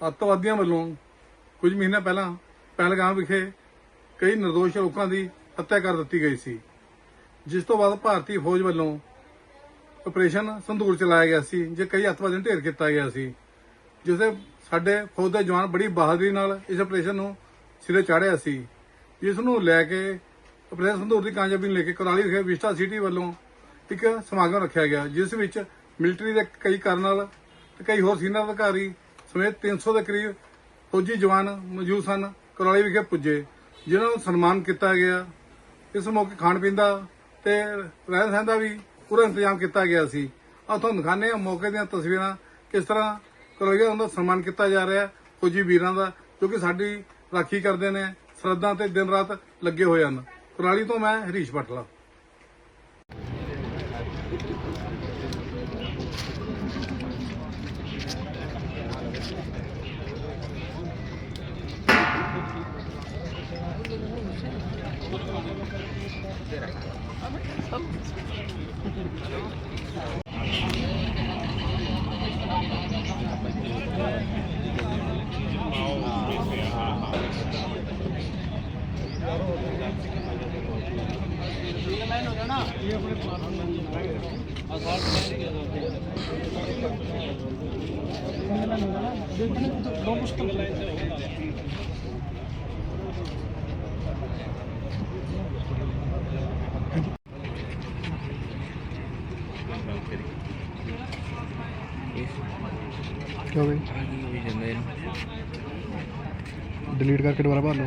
ਅੱਤਵਾਦੀਆਂ ਵੱਲੋਂ ਕੁਝ ਮਹੀਨੇ ਪਹਿਲਾਂ ਪਹਿਲਗਾਮ ਵਿਖੇ ਕਈ ਨਿਰਦੋਸ਼ ਲੋਕਾਂ ਦੀ ਹੱਤਿਆ ਕਰ ਦਿੱਤੀ ਗਈ ਸੀ, ਜਿਸ ਤੋਂ ਬਾਅਦ ਭਾਰਤੀ ਫੌਜ ਵੱਲੋਂ ਆਪਰੇਸ਼ਨ ਸੰਧੂਰ ਚਲਾਇਆ ਗਿਆ ਸੀ, ਜੇ ਕਈ ਅੱਤਵਾਦੀਆਂ ਨੂੰ ਢੇਰ ਕੀਤਾ ਗਿਆ ਸੀ ਜਿਸ ਦੇ ਸਾਡੇ ਫੌਜ ਦੇ ਜਵਾਨ ਬੜੀ ਬਹਾਦਰੀ ਨਾਲ ਇਸ ਆਪਰੇਸ਼ਨ ਨੂੰ ਸਿਰੇ ਚਾੜਿਆ ਸੀ, ਜਿਸ ਨੂੰ ਲੈ ਕੇ ਆਪਰੇਸ਼ਨ ਸੰਧੂਰ ਦੀ ਕਾਮਯਾਬੀ ਨੂੰ ਲੈ ਕੇ ਕਰਾਲੀ ਵਿਖੇ ਵਿਸਟਾ ਸਿਟੀ ਵੱਲੋਂ ਇੱਕ ਸਮਾਗਮ ਰੱਖਿਆ ਗਿਆ, ਜਿਸ ਵਿੱਚ ਮਿਲਟਰੀ ਦੇ ਕਈ ਕਰਨਲ ਤੇ ਕਈ ਹੋਰ ਸੀਨੀਅਰ ਅਧਿਕਾਰੀ ਸਮੇਤ 300 ਦੇ ਕਰੀਬ ਫੌਜੀ ਜਵਾਨ ਮੌਜੂਦ ਸਨ ਕੁਰਾਲੀ ਵਿਖੇ ਪੁੱਜੇ, ਜਿਨ੍ਹਾਂ ਨੂੰ ਸਨਮਾਨ ਕੀਤਾ ਗਿਆ। ਇਸ ਮੌਕੇ ਖਾਣ ਪੀਣ ਦਾ ਤੇ ਰਹਿਣ ਸਹਿਣ ਦਾ ਵੀ ਪੂਰਾ ਇੰਤਜ਼ਾਮ ਕੀਤਾ ਗਿਆ ਸੀ। ਆ ਤੁਹਾਨੂੰ ਦਿਖਾਣੇ ਆ ਮੌਕੇ ਦੀਆਂ ਤਸਵੀਰਾਂ ਕਿਸ ਤਰ੍ਹਾਂ ਕਰੋਈਆ ਦਾ ਸਨਮਾਨ ਕੀਤਾ ਜਾ ਰਿਹਾ ਫੌਜੀ ਵੀਰਾਂ ਦਾ, ਜੋ ਕਿ ਸਾਡੀ ਰਾਖੀ ਕਰਦੇ ਨੇ, ਸਰਹੱਦਾਂ ਤੇ ਦਿਨ ਰਾਤ ਲੱਗੇ ਹੋਏ ਹਨ। ਕੁਰਾਲੀ ਤੋਂ ਮੈਂ ਹਰੀਸ਼ ਪਟਲਾ। ਕਿਉਂ ਬਈ? ਡਿਲੀਟ ਕਰਕੇ ਦੁਬਾਰਾ ਭਰ ਲਓ।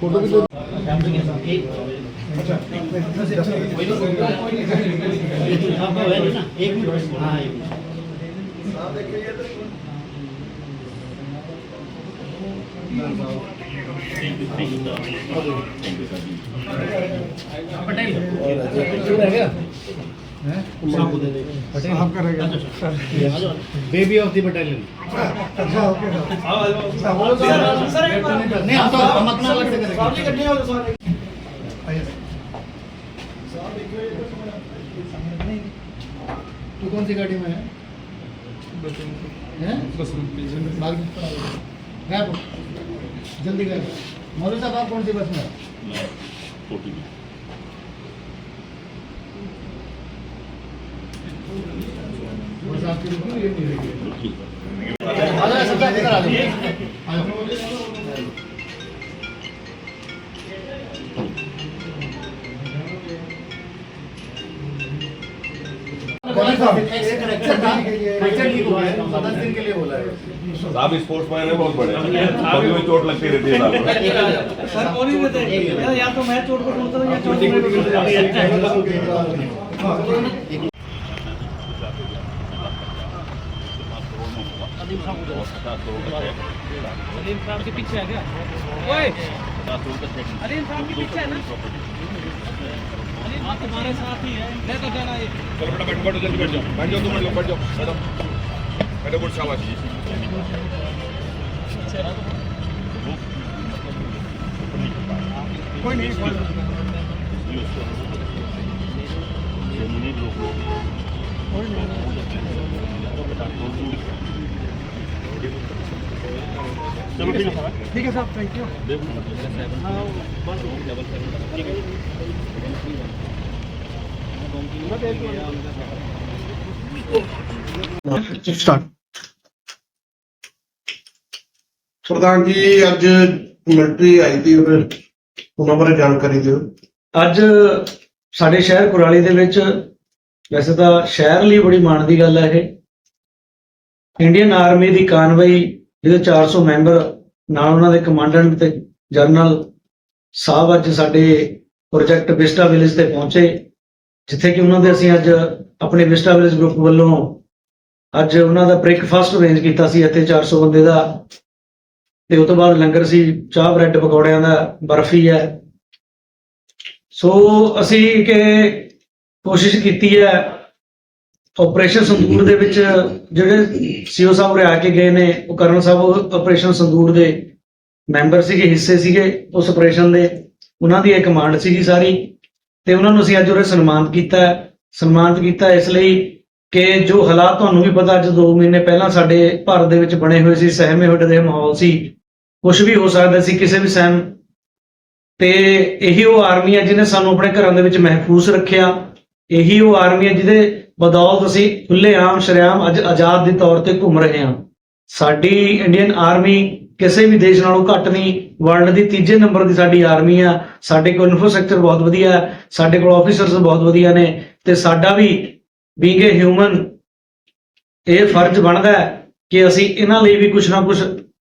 ਫੋਟੋ ਵੀ ਦੋ एक मिनट हाँ एक मिनट साहब करेगा बेबी ऑफ द बटालियन अच्छा ओके नहीं हम तो हम अपना अलग से करेंगे तू कौन सी गाड़ी में है? हैं? जल्दी गए मौलवी साहब आप कौन सी बस में। साहब स्पोर्ट्स मैन है बहुत बड़े कभी भी चोट लगती रहती है सर कौन ही या तो मैं चोट को ढूंढता या चोट अलीम साहब के पीछे है क्या ओए अलीम साहब के पीछे है ना अलीम आप तुम्हारे साथ ही है मैं तो जाना ये चलो बेटा बैठ बैठो जल्दी बैठ जाओ बैठ जाओ तुम लोग बैठ जाओ बैठो ਮੇਰੇ ਪ੍ਰਧਾਨ ਜੀ ਅੱਜ ਮਿਲਟਰੀ ਆਈ ਸੀ ਉਹਨਾਂ ਬਾਰੇ ਜਾਣਕਾਰੀ ਦਿਓ। ਅੱਜ ਸਾਡੇ ਸ਼ਹਿਰ ਕੁਰਾਲੀ ਦੇ ਵਿੱਚ ਵੈਸੇ ਤਾਂ ਸ਼ਹਿਰ ਲਈ ਬੜੀ ਮਾਣ ਦੀ ਗੱਲ ਹੈ ਇਹ। ਇੰਡੀਅਨ ਆਰਮੀ ਦੀ ਕਾਨਵਾਈ ਜਿਹਦੇ 400 ਮੈਂਬਰ ਨਾਲ ਉਹਨਾਂ ਦੇ ਕਮਾਂਡੈਂਟ ਤੇ ਜਨਰਲ ਸਾਹਿਬ ਅੱਜ ਸਾਡੇ ਪ੍ਰੋਜੈਕਟ ਵਿਸਟਾ ਵਿਲੇਜ ਤੇ ਪਹੁੰਚੇ, ਜਿੱਥੇ ਕਿ ਉਹਨਾਂ ਦੇ ਅਸੀਂ ਅੱਜ ਆਪਣੇ ਵਿਸਟਾ ਵਿਲੇਜ ਗਰੁੱਪ ਵੱਲੋਂ ਅੱਜ ਉਹਨਾਂ ਦਾ ਬ੍ਰੇਕਫਾਸਟ ਅਰੇਂਜ ਕੀਤਾ ਸੀ ਇੱਥੇ 400 ਬੰਦੇ ਦਾ ਤੇ ਉਸ ਤੋਂ ਬਾਅਦ ਲੰਗਰ ਸੀ, ਚਾਹ, ਬ੍ਰੈਡ, ਪਕੌੜਿਆਂ ਦਾ ਬਰਫੀ ਹੈ ਸੋ ਅਸੀਂ ਕਿ ਕੋਸ਼ਿਸ਼ ਕੀਤੀ ਹੈ ਆਪਰੇਸ਼ਨ ਸੰਦੂਰ ਦੇ ਵਿੱਚ ਜਿਹੜੇ ਸੀਓ ਸਾਹਿਬ ਆ ਕੇ ਗਏ ਨੇ, ਉਹ ਕਰਨ ਸਾਹਿਬ ਆਪਰੇਸ਼ਨ ਸੰਦੂਰ ਦੇ ਮੈਂਬਰ ਸੀਗੇ, ਹਿੱਸੇ ਸੀਗੇ ਉਸ ਆਪਰੇਸ਼ਨ ਦੇ। ਉਹਨਾਂ ਦੀ ਇਹ ਕਮਾਂਡ ਸੀਗੀ ਸਾਰੀ ਤੇ ਉਹਨਾਂ ਨੂੰ ਅਸੀਂ ਅੱਜ ਉਹਰੇ ਸਨਮਾਨਿਤ ਕੀਤਾ ਸਨਮਾਨਿਤ ਕੀਤਾ ਇਸ ਲਈ ਕਿ ਜੋ ਹਾਲਾਤ ਤੁਹਾਨੂੰ ਵੀ ਪਤਾ, ਅੱਜ 2 ਮਹੀਨੇ ਪਹਿਲਾਂ ਸਾਡੇ ਭਾਰਤ ਦੇ ਵਿੱਚ ਬਣੇ ਹੋਏ ਸੀ ਸਹਿਮੇ ਹੋਏ ਦੇ ਮਾਹੌਲ ਸੀ। ਕੁਝ ਵੀ ਹੋ ਸਕਦਾ ਸੀ, ਕਿਸੇ ਵੀ ਸਹਿਮ ਤੇ ਇਹੀ ਉਹ ਆਰਮੀ ਹੈ ਜਿਹਨੇ ਸਾਨੂੰ ਆਪਣੇ ਘਰਾਂ ਦੇ ਵਿੱਚ ਮਹਿਫੂਜ਼ ਰੱਖਿਆ। ਇਹੀ ਉਹ ਆਰਮੀ ਹੈ ਜਿਹਦੇ ਬਦੌਲਤ ਅਸੀਂ ਖੁੱਲੇ ਆਮ ਅੱਜ ਆਜ਼ਾਦ ਦੇ ਤੌਰ ਤੇ ਘੁੰਮ ਰਹੇ ਹਾਂ। ਸਾਡੀ ਇੰਡੀਅਨ ਆਰਮੀ ਕਿਸੇ ਵੀ ਦੇਸ਼ ਨਾਲੋਂ ਘੱਟ ਨਹੀਂ, ਵਰਲਡ ਦੀ ਤੀਜੇ ਨੰਬਰ ਦੀ ਸਾਡੀ ਆਰਮੀ ਆ। ਸਾਡੇ ਕੋਲ ਇਨਫਰਾਸਟ੍ਰਕਚਰ ਬਹੁਤ ਵਧੀਆ ਹੈ, ਸਾਡੇ ਕੋਲ ਆਫੀਸਰਸ ਬਹੁਤ ਵਧੀਆ ਨੇ ਤੇ ਸਾਡਾ ਵੀ ਬੀਇੰਗ ਏ ਹਿਊਮਨ ਇਹ ਫਰਜ਼ ਬਣਦਾ ਹੈ ਕਿ ਅਸੀਂ ਇਹਨਾਂ ਲਈ ਵੀ ਕੁਝ ਨਾ ਕੁਝ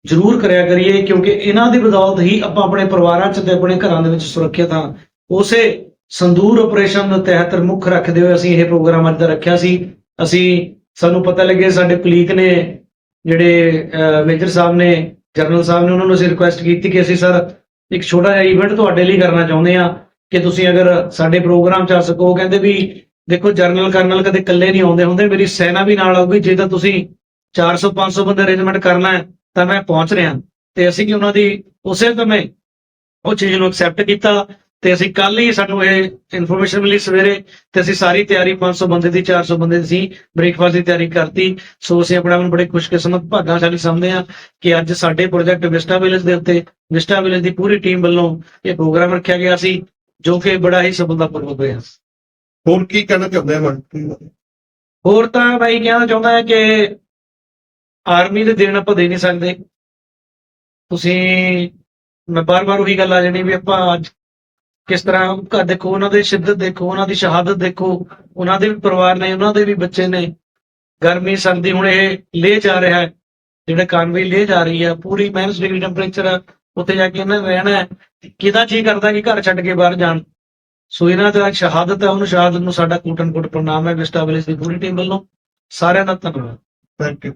ਜ਼ਰੂਰ ਕਰਿਆ ਕਰੀਏ, ਕਿਉਂਕਿ ਇਹਨਾਂ ਦੀ ਬਦੌਲਤ ਹੀ ਆਪਾਂ ਆਪਣੇ ਪਰਿਵਾਰਾਂ 'ਚ ਤੇ ਆਪਣੇ ਘਰਾਂ ਦੇ ਵਿੱਚ ਸੁਰੱਖਿਅਤ ਹਾਂ। ਉਸੇ ਸੰਦੂਰ ਆਪਰੇਸ਼ਨ ਦੇ ਤਹਿਤ ਮੁੱਖ ਰੱਖਦੇ ਹੋਏ ਅਸੀਂ ਇਹ ਪ੍ਰੋਗਰਾਮ ਅੱਜ ਦਾ ਰੱਖਿਆ ਸੀ। ਅਸੀਂ, ਸਾਨੂੰ ਪਤਾ ਲੱਗੇ ਸਾਡੇ ਕਲੀਕ ਨੇ, ਜਿਹੜੇ ਮੇਜਰ ਸਾਹਿਬ ਨੇ, ਜਨਰਲ ਸਾਹਿਬ ਨੇ, ਉਹਨਾਂ ਨੂੰ ਅਸੀਂ ਰਿਕੁਐਸਟ ਕੀਤੀ ਕਿ ਅਸੀਂ, ਸਰ, ਇੱਕ ਛੋਟਾ ਜਿਹਾ ਇਵੈਂਟ ਤੁਹਾਡੇ ਲਈ ਕਰਨਾ ਚਾਹੁੰਦੇ ਆ ਕਿ ਤੁਸੀਂ ਅਗਰ ਸਾਡੇ ਪ੍ਰੋਗਰਾਮ 'ਚ ਆ ਸਕੋ। ਕਹਿੰਦੇ ਵੀ, ਦੇਖੋ ਜਰਨਲ ਕਰਨਲ ਕਦੇ ਇਕੱਲੇ ਨਹੀਂ ਆਉਂਦੇ ਹੁੰਦੇ, ਮੇਰੀ ਸੈਨਾ ਵੀ ਨਾਲ ਆਊਗੀ। ਜੇ ਤਾਂ ਤੁਸੀਂ 400 500 ਬੰਦੇ ਅਰੇਂਜਮੈਂਟ ਕਰਨਾ ਹੈ, ਤਾਂ ਮੈਂ ਪਹੁੰਚ ਰਿਹਾ। ਤੇ ਅਸੀਂ ਕਿ ਉਹਨਾਂ ਦੀ ਉਸੇ ਸਮੇਂ ਉਹ ਚੀਜ਼ ਨੂੰ ਐਕਸੈਪਟ ਕੀਤਾ। ਤੇ ਅਸੀਂ ਕੱਲ ਹੀ ਸਾਨੂੰ ਇਹ ਇਨਫੋਰਮੇਸ਼ਨ ਮਿਲੀ ਸਵੇਰੇ ਤੇ ਅਸੀਂ ਸਾਰੀ ਤਿਆਰੀ 500 ਬੰਦੇ ਦੀ 400 ਬੰਦੇ ਦੀ ਸੀ ਬ੍ਰੇਕਫਾਸਟ ਦੀ ਤਿਆਰੀ ਕਰਤੀ। ਸੋ ਅਸੀਂ ਆਪਣੇ ਆਪ ਨੂੰ ਬੜੇ ਖੁਸ਼ਕਿਸਮਤ ਭਾਗਾਸ਼ਾਲੀ ਸਮਝਦੇ ਹਾਂ ਕਿ ਅੱਜ ਸਾਡੇ ਪ੍ਰੋਜੈਕਟ ਵਿਸਟਾ ਵਿਲੇਜ ਦੇ ਉੱਤੇ ਵਿਸਟਾ ਵਿਲੇਜ ਦੀ ਪੂਰੀ ਟੀਮ ਵੱਲੋਂ ਇਹ ਪ੍ਰੋਗਰਾਮ ਰੱਖਿਆ ਗਿਆ ਸੀ ਜੋ ਕਿ ਬੜਾ ਹੀ ਸਫਲਤਾਪੂਰਵਕ ਹੋਇਆ। ਹੋਰ ਕੀ ਕਹਿਣਾ ਚਾਹੁੰਦੇ ਆ ਬਾਰੇ ਹੋਰ ਤਾਂ ਬਾਈ ਕਹਿਣਾ ਚਾਹੁੰਦਾ ਹੈ ਕਿ ਆਰਮੀ ਦੇ ਦੇਣ ਆਪਾਂ ਦੇ ਨਹੀਂ ਸਕਦੇ। ਤੁਸੀਂ ਮੈਂ ਬਾਰ-ਬਾਰ ਉਹੀ ਗੱਲ ਆ ਜਾਣੀ ਵੀ ਆਪਾਂ ਅੱਜ ਕਿਸ ਤਰ੍ਹਾਂ ਘਰ ਦੇਖੋ, ਉਹਨਾਂ ਦੇ ਸ਼ਿੱਦਤ ਦੇਖੋ, ਉਹਨਾਂ ਦੀ ਸ਼ਹਾਦਤ ਦੇਖੋ, ਉਹਨਾਂ ਦੇ ਵੀ ਪਰਿਵਾਰ ਨੇ, ਉਹਨਾਂ ਦੇ ਵੀ ਬੱਚੇ ਨੇ। ਗਰਮੀ, ਸਰਦੀ ਹੁਣ ਇਹ ਲੈ ਜਾ ਰਿਹਾ ਹੈ। ਜਿਹੜੇ ਕਾਨਵੇ ਲੇ ਜਾ ਰਹੀ ਹੈ, ਪੂਰੀ ਮਾਈਨਸ ਡਿਗਰੀ ਟੈਂਪਰੇਚਰ ਉੱਥੇ ਜਾ ਕੇ ਇਹਨਾਂ ਨੇ ਰਹਿਣਾ ਹੈ। ਕਿਹਦਾ ਜੀ ਕਰਦਾ ਕਿ ਘਰ ਛੱਡ ਕੇ ਬਾਹਰ ਜਾਣ? ਸੋ ਇਹਨਾਂ ਦਾ ਸ਼ਹਾਦਤ ਹੈ, ਉਹਨੂੰ ਸ਼ਹਾਦਤ ਨੂੰ ਸਾਡਾ ਕੋਟਨ ਕੋਟ ਪ੍ਰਣਾਮ ਹੈ। ਵਿਸਟਾ ਦੀ ਪੂਰੀ ਟੀਮ ਵੱਲੋਂ ਸਾਰਿਆਂ ਦਾ ਧੰਨਵਾਦ। Thank you